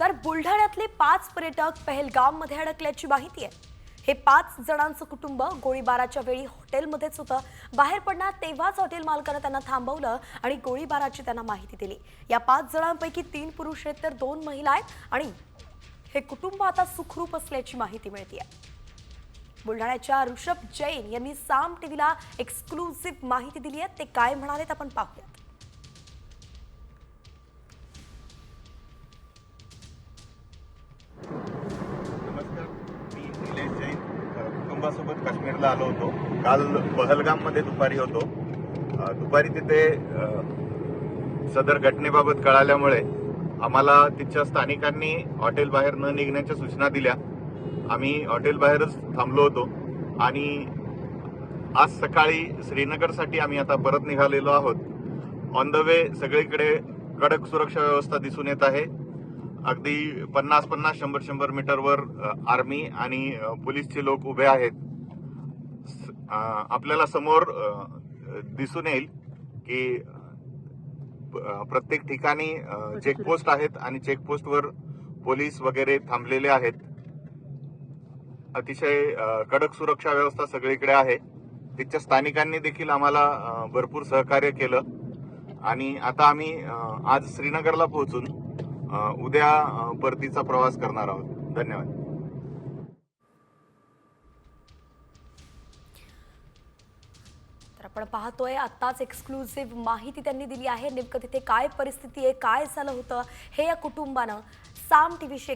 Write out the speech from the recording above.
तर बुलढाण्यातले पाच पर्यटक पहलगाममध्ये अडकल्याची माहिती आहे. हे पाच जणांचं कुटुंब गोळीबाराच्या वेळी हॉटेलमध्येच होतं. बाहेर पडणार तेव्हाच हॉटेल मालकानं त्यांना थांबवलं आणि गोळीबाराची त्यांना माहिती दिली. या पाच जणांपैकी तीन पुरुष आहेत तर दोन महिला आहेत आणि हे कुटुंब आता सुखरूप असल्याची माहिती मिळते बुलढाण्याच्या ऋषभ जैन यांनी साम टीव्हीला एक्सक्लुझिव्ह माहिती दिली आहे ते काय म्हणालेत आपण पाहूयात. कुटुंबासोबत काश्मीरला आलो होतो. काल पहलगाममध्ये दुपारी होतो. दुपारी तिथे सदर घटनेबाबत कळाल्यामुळे आम्हाला तिथच्या स्थानिकांनी हॉटेलबाहेर न निघण्याच्या सूचना दिल्या. आम्ही हॉटेलबाहेरच थांबलो होतो आणि आज सकाळी श्रीनगरसाठी आम्ही आता परत निघालेलो आहोत. ऑन द वे सगळीकडे कडक सुरक्षा व्यवस्था दिसून येत आहे. अगदी पन्नास पन्नास शंभर शंभर मीटरवर आर्मी आणि पोलीसचे लोक उभे आहेत. आपल्याला समोर दिसून येईल की प्रत्येक ठिकाणी चेकपोस्ट आहेत आणि चेकपोस्टवर पोलीस वगैरे थांबलेले आहेत. अतिशय कडक सुरक्षा व्यवस्था सगळीकडे आहे. तिथच्या स्थानिकांनी देखील आम्हाला भरपूर सहकार्य केलं. आणि आता आम्ही आज श्रीनगरला पोहोचून उद्या परतीचा प्रवास करणार आहोत. धन्यवाद. तर आपण पाहतोय आत्ताच एक्सक्लुझिव्ह माहिती त्यांनी दिली आहे. नेमकं तिथे काय परिस्थिती आहे काय झालं होतं हे या कुटुंबानं साम टी टीव्हीशी